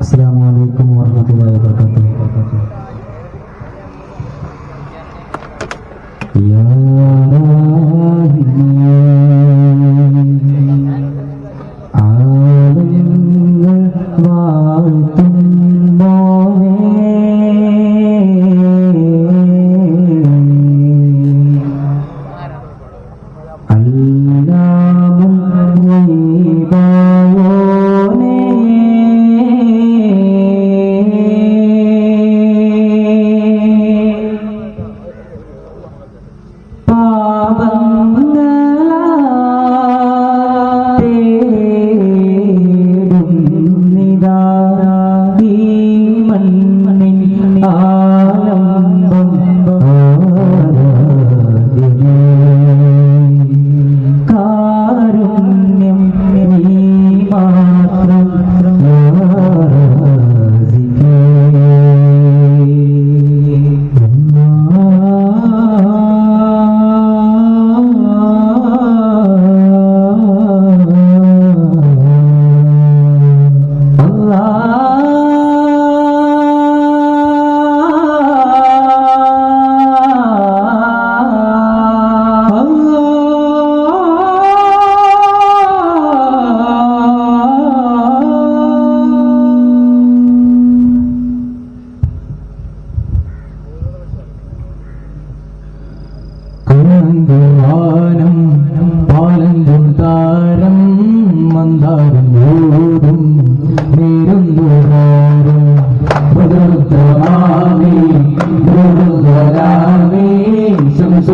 السلام عليكم ورحمة الله وبركاته يا راهب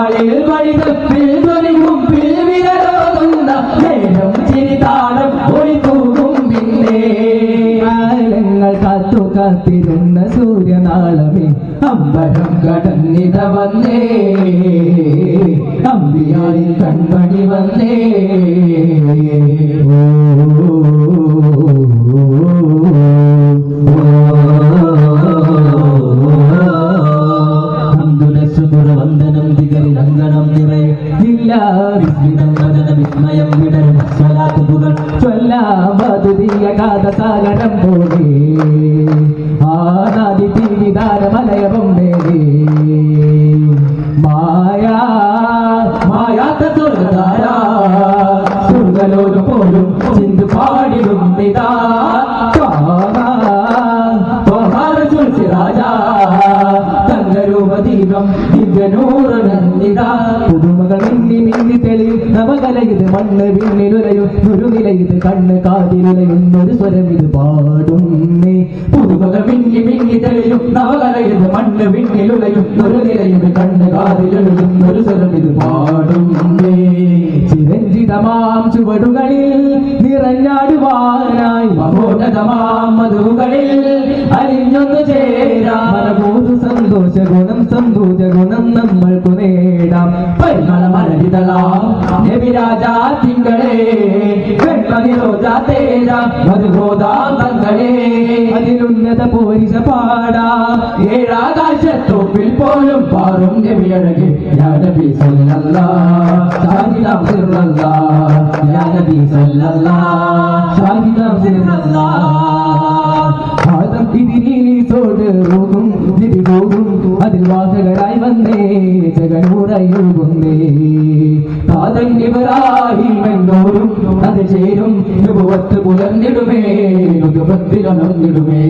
നാളിൽ വഴിതപ്പിൽ ധ്വനിയും വിരലോതുന്ന നേരം ചിരിതാളം ഒളിതൂകും പിന്നെ. കാലങ്ങൾ കാത്തു കാത്തിരുന്ന സൂര്യനാളമേ അമ്പരം കടന്നിട വന്നേ. അമ്പിയായി കൺമണി വന്നേ. വന്ദനം തങ്കരൂപദീപം ദിവ്യനൂറ് നന്ദിത. പുതുമകൾ മിന്നി മിന്നി തെളിയും നവകല ഇത് മണ്ണ് വിണ്ണിലുലയും ഗുരുനില ഇത് കണ്ണ് കാതിലുലയും ഒരു സ്വരം ഇത് പാടുന്നേ. പുതുമകൾ മിന്നി മിന്നി തെളിയും. നവകലയിത് മണ്ണ് വിണ്ണിലുലയും ഗുരുനില ഇത് കണ്ണ് കാതിലുലയും ഒരു സ്വരം ഇത് പാടുന്നേ. ചിരഞ്ജിതമാം ചുവടുകളിൽ നിറഞ്ഞാടുവാനായി മഹോന്നതമാം മധുകളിൽ അരിഞ്ഞൊന്നു ചേരാം. മനബോധ സന്തോഷ ഗുണം സന്തോഷ ഗുണം നമ്മൾക്കു നേടാം. പരിമള മലരിതളാം രവിരാജാ തിങ്കളെ വെൺമതിരോജാ തേജ മധുബോധാം തങ്ങളെ അതിലുന്നത പോരിശ പാടാ. ഏഴാകാശത്തോപ്പിൽ പോലും പാറും നബിയഴകെ യാ നബി സല്ലല്ലാഹ് ഷാഹിദാം സിർറല്ലാഹ് യാ നബി സല്ലല്ലാഹ് Oh. ആദം ഇതിനീസോട് റൂഹും നബിഗോകും അതിൽ വാസകരായി വന്നേ ജഗനൂറയുകുന്നേ നാഥൻ ഇബ്രാഹിം എന്നോരും അത് ചേരും. രൂപത്ത് പുലർന്നിടുമേ നുബുവത്തിലൊന്നിടുമേ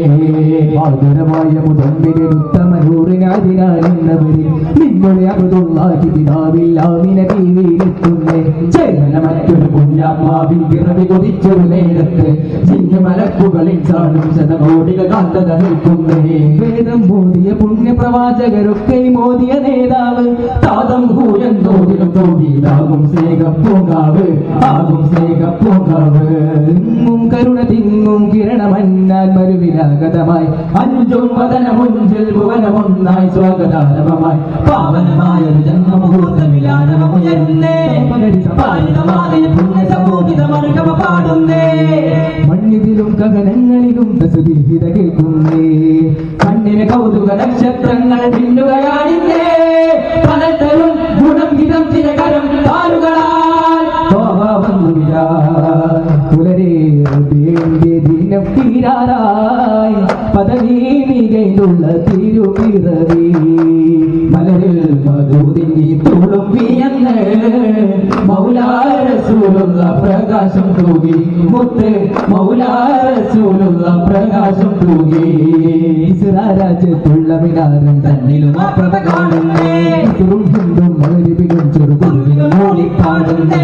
ആദരമായ മുതമ്പിരുത്തമനൂറിനാതിനാലെന്നവരിൽ നിങ്ങളെ അബുദുള്ളാഹി പിതാവില്ലാമിനെ തീവിയിലെത്തുന്നേ ചേതന മറ്റൊരു പുണ്യാത്മാവിൽ പിറവി കൊതിച്ചൊരു നേരത്ത്. ചിന്നു മലക്കുകളിൽ ചാടും ശതകോടികൾ കാന്തത നിൽക്കുന്നേ വേദം മോദിയ പുണ്യപ്രവാചകരൊക്കെ മോദിയ നേതാവ് താതം ഭൂരെന്തോതിലും തോന്നിയതാകും സ്നേഹപ്പൂങ്കാവ് ആകും സ്നേഹപ്പൂങ്കാവ് തിങ്ങും കരുണ തിങ്ങും കിരണമന്നാൽ മരുവിരാഗതമായി അഞ്ചും വദനമുഞ്ചിൽ ഭുവനമൊന്നായി സ്വാഗതാരവമായി പാവനമായ ഒരു ജന്മമുഹൂർത്തമിലാനമുയർന്നേ പാടുന്നേ മണ്ണിതിലും ഗഗനങ്ങളിലും തസുവിഹിത കേൾക്കുന്നേ കണ്ണിന് കൗതുക നക്ഷത്രങ്ങൾ മിന്നുകയാണിന്നേ പലതരും ഗുണം ഹിതം ചിരകരം കാലുകളാൽ വന്നുവിട പുലരേ ദിനം തീരാറായി. മികൈന്നുള്ള തിരുപിറവി. മലരിൽ മധുതിങ്ങി തുളുമ്പിയെന്ന് മൗലാരസൂലുള്ള പ്രകാശം തൂകി. മുത്ത് മൗലാരസൂലുള്ള പ്രകാശം തൂകി. രാജ്യത്തുള്ള വിനാരം തന്നിലും ആ പ്രഭ കാണുന്നേ തുറും ഹിന്ദും മലരിപിലും ചെറുകുരുവിലും മൂളിപ്പാടുന്നേ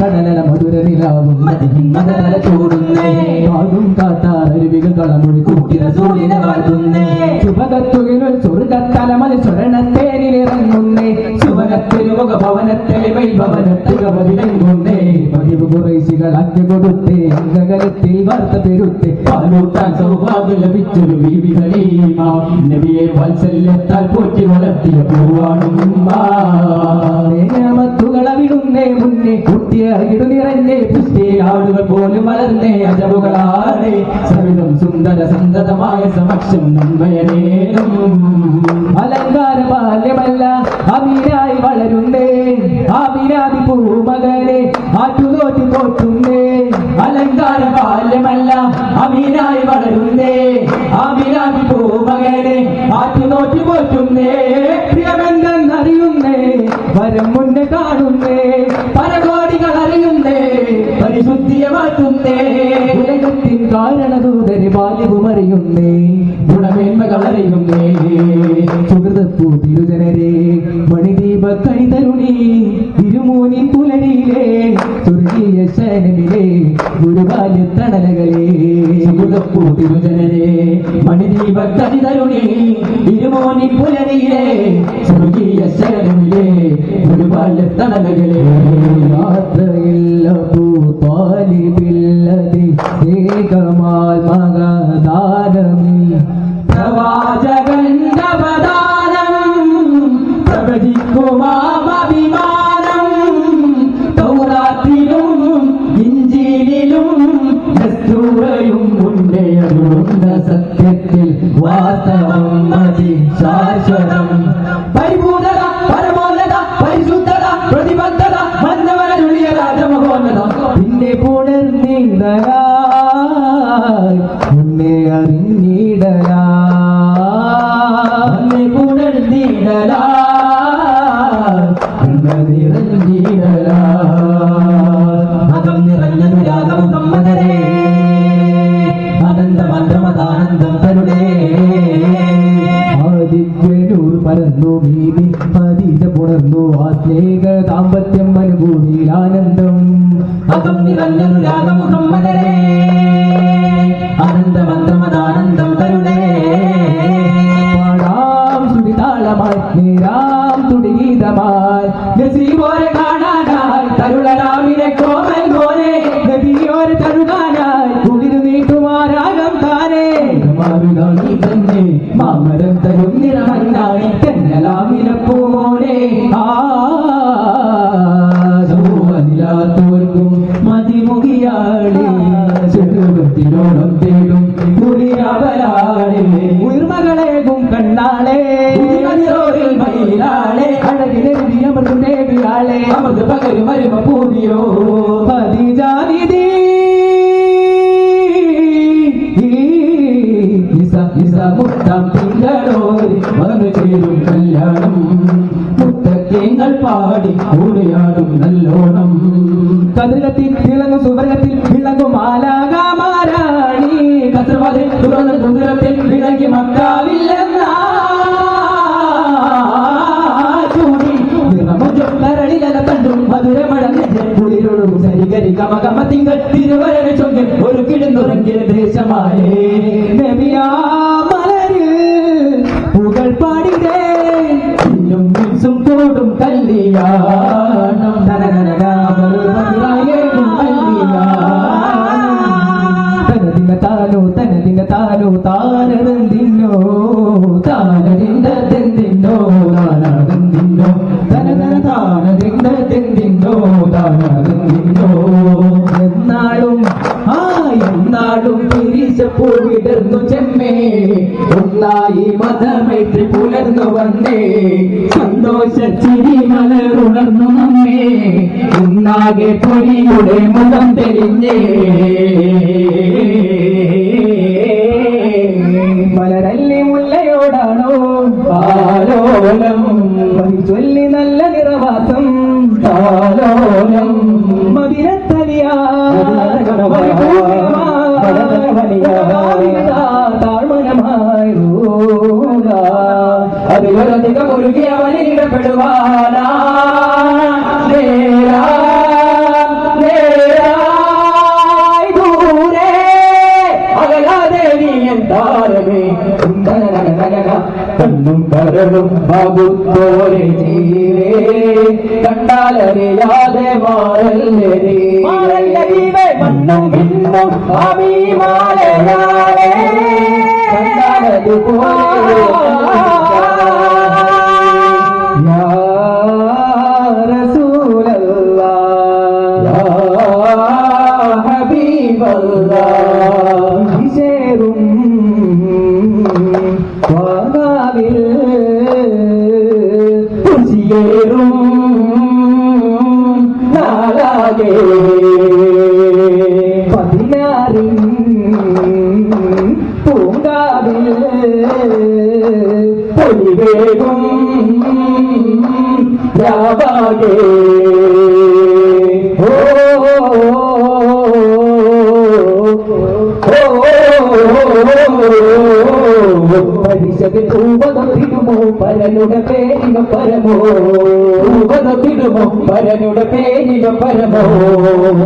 കടലല മധുര നിലാവും മതല ചോടുന്നേ. കളമൊഴി കൂട്ടി റസൂലിനെ വാഴ്ത്തുന്നേ ശുഭകത്തുകിൽ സ്വർഗത്തലമല ചൊരണത്തേനിലിറങ്ങുന്നേ ശുഭകത്തിരുമുഖ ഭവനത്തെളിമൈ ഭവനത്തുകവതിലെങ്ങുന്നേ പതിവ് കുറേശികൾ അഞ്ഞു കൊടുത്തേ അംഗകലത്തിൽ വാർത്ത പെരുത്തെ പാലൂട്ടാൻ സൗഭാഗ്യം ലഭിച്ചൊരു നബിയെ വത്സല്യത്താൽ പോറ്റി വളർത്തിയ പൂവാണും മത്തുകളവിടുന്നേ മുന്നേ കുട്ടിയ ഇടു നിറഞ്ഞേ പുസ്തേ ആടുകൾ പോലും വളർന്നേ അജവുകളാടേ സവിതം സുന്ദര സന്തതമായ സമക്ഷം നന്മയനേനും അലങ്കാര ബാല്യമല്ല അമീരായി വളരുന്നേ. ആമിരാതി പൂമകനെ ആറ്റുനോറ്റി തോറ്റുന്നേ. അലങ്കാര ബാല്യമല്ല അമീനായി വളരുന്നേ. ആമിരാതി ആറ്റു ആറ്റുനോറ്റി പോറ്റുന്നേ. പ്രിയമെന്തെന്നറിയുന്നേ? വരം മുന്നേ കാണുന്നേ. പരകോടികൾ അറിയുന്നേ. പരിശുദ്ധിയെ മാറ്റുന്നേ. ഉലകത്തിൻ കാരണദൂതന് ബാല്യവും അറിയുന്നേ. ഗുണമേന്മകൾ അറിയുന്നേ. സുഹൃതപ്പൂ തിരുജനരെ മണിദീപ കണിതരുണി തിരുമൂനിൻ പുലരിയിലെ. സ്വർഗീയ ശനമിലെ ഗുരുബാല്യ തണലകളെ തിരുജനരേ മണിദീപ കണിതരുണി തിരുമൂനിൻ പുലരിയിലെ സ്വർഗീയ ശനമിലെ ഗുരുബാല്യ തണലകളെ Obrigado. వసం నిరంజను యాదము సమ్మదరే പാടി കൂടിയാടും നല്ലോണം. കതിരത്തിൽ തിളങ്ങും സുവർഗത്തിൽ വിളങ്ങും ആലാകാമാരാണി. കസർവാതിൽ തുറന്ന കുതിരത്തിൽ വിളങ്ങി മക്കാവില്ലെന്ന ഒരു കിടന്നുറങ്ങിയ ദേശമായേ നബിയാ മലര് പുകൾ പാടിടേ കല്യാണം തനതിന താനോ തനതിന താനോ താനതെന്തിന്നോ താനതിന്തെന്തിന്നോ താനതെന്തിന്നോ തനതന താനതിന്തെന്തിന്നോ താനതെന്തിന്നോ. എന്നാളും ആ എന്നാളും തിരിച്ചപ്പോ വിടർന്നു ചെമ്മേ. ഒന്നായി മതമൈത്രി പുലർന്നു വന്നേ. സന്തോഷ ചിരി മലരുണർന്നു നമ്മേ ഒന്നാകെ പൊരിയുടെ മുഖം തെളിഞ്ഞേ. മലരല്ലി മുല്ലയോടാണോ? ആലോലം ചൊല്ലി നല്ല നിറവാസം എന്താരമേ കണ്ണും ബാബു പോലെ ജീവേ. കണ്ടാലറിയാതെ മാറല്ലേ നീ. മണ്ണും പിന്നും അഭിമാനയാളെ കണ്ടാലതുപോലെ ചേരും വാഗാവിൽ കുശിയേറും നാലാകെ പതിനാറിൻ പൂങ്കാവിൽ പൊലിവേകും രാവാകെ പരനുടെ പേരിന പരമോ? രൂപതത്തിടുമോ പരനുടെ പേരിന പരമോ?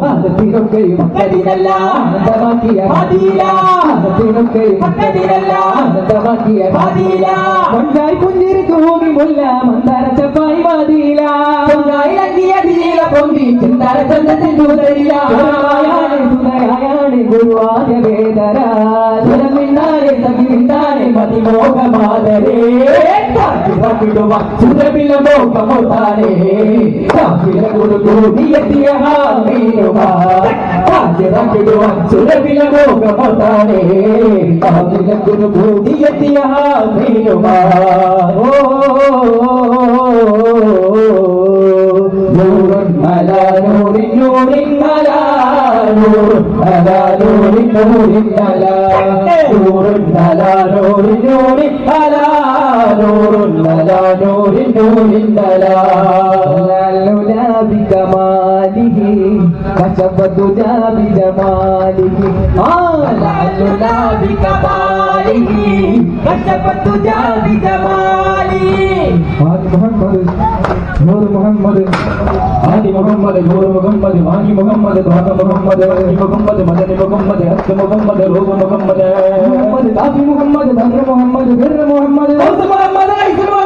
ആനത്തിനൊക്കെയും മക്കളിനല്ല ആനന്ദമാക്കിയ മതിയില ആനത്തിനൊക്കെയും മക്കളിനല്ല ആനന്ദമാക്കിയ മതിയില കൊണ്ടായി പുഞ്ചിരിക്ക് ഭൂമി മുല്ല മന്ദാരച്ചപ്പായി മതിയില കൊണ്ടായി അങ്ങിയ നീല പൊന്തി ചിന്താര ചന്ദ്രത്തിൽ ദൂതരില്ല സുതരായാണ് ഗുരുവായ വേദര സുരമിന്നാരെ തമിഴ്ന്നാരെ മതിമോഹമാതരേ കാട്ടിടുക സുരമില്ല മോഹമോതാരേ കാട്ടില കൊടുക്കൂ നീയത്തിയ ഹാമീനുമാ കാട്ടിടുക സുരമില്ല മോഹമോതാരേ കാട്ടില കൊടുക്കൂ നീയത്തിയ ഹാമീനുമാ ഓ നൂറുൻ നൂറിൻ അലാ നൂറിൻ അലാ നൂറിൻ നൂറിൻ അലാ നൂറിൻ അലാ നൂറിൻ നൂറിൻ അലാ അലാ ലൗലാ ആ ലൗലാ ബികമാലിഹി കശബദുനാ ബിജമാലിഹി محمد نور محمد آل محمد نور محمد وانی محمد دعا محمد وانی محمد مدن محمد حق محمد روح محمد محمد دافی محمد دھن محمد بر محمد محمد محمد